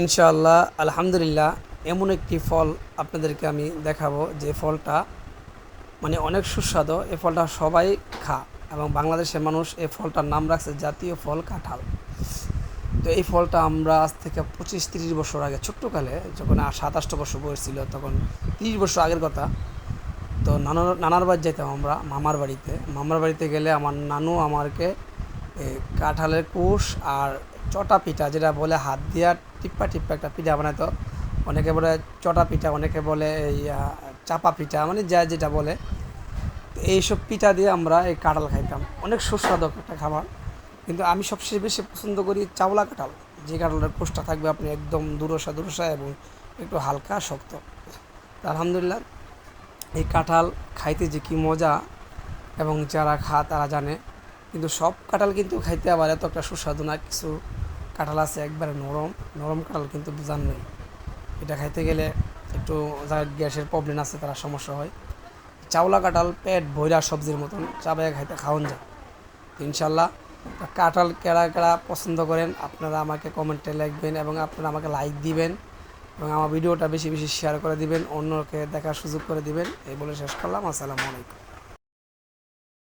ইনশাআল্লাহ আলহামদুলিল্লাহ এমন একটি ফল আপনাদেরকে আমি দেখাবো যে ফলটা মানে অনেক সুস্বাদু। এই ফলটা সবাই খা এবং বাংলাদেশের মানুষ এই ফলটার নাম রাখছে জাতীয় ফল কাঁঠাল। তো এই ফলটা আমরা আজ থেকে পঁচিশ তিরিশ বছর আগে ছোট্টকালে যখন আর সাতাশটা বছর বয়স ছিল তখন তিরিশ বছর আগের কথা। তো নানার নানার বাড়ি যেতাম আমরা মামার বাড়িতে। মামার বাড়িতে গেলে আমার নানু আমাকে এ, কাঁঠালের কুশ আর চটা পিঠা যেটা বলে হাত দিয়া টিপ্পা টিপ্পা একটা পিঠা বানাতো অনেকে বলে চটা পিঠা, অনেকে বলে এই চাপা পিঠা মানে যা যেটা বলে। এইসব পিঠা দিয়ে আমরা এই কাঁঠাল খাইতাম। অনেক সুস্বাদু একটা খাবার। কিন্তু আমি সবচেয়ে বেশি পছন্দ করি চাওলা কাঁঠাল। যে কাঁঠালের কোষটা থাকবে আপনি একদম দুরসা দুরসা এবং একটু হালকা শক্ত। আলহামদুলিল্লাহ, এই কাঁঠাল খাইতে যে কী মজা এবং যারা খা তারা জানে। কিন্তু সব কাঁঠাল কিন্তু খাইতে আবার এত একটা সুস্বাদু না, কিছু কাঁঠাল আছে একবারে নরম নরম কাঁঠাল কিন্তু বুঝান নেই। এটা খাইতে গেলে একটু যারা গ্যাসের প্রবলেম আছে তারা সমস্যা হয়। চাওলা কাঁঠাল পেট ভৈরা সবজির মতন চাবাই খাইতে খাওয়ান যায়। ইনশাল্লাহ কাঁঠাল কেড়া কেড়া পছন্দ করেন, আপনারা আমাকে কমেন্টে লিখবেন এবং আপনারা আমাকে লাইক দিবেন এবং আমার ভিডিওটা বেশি বেশি শেয়ার করে দিবেন, অন্যকে দেখার সুযোগ করে দিবেন। এই বলে শেষ করলাম। আসসালামু আলাইকুম।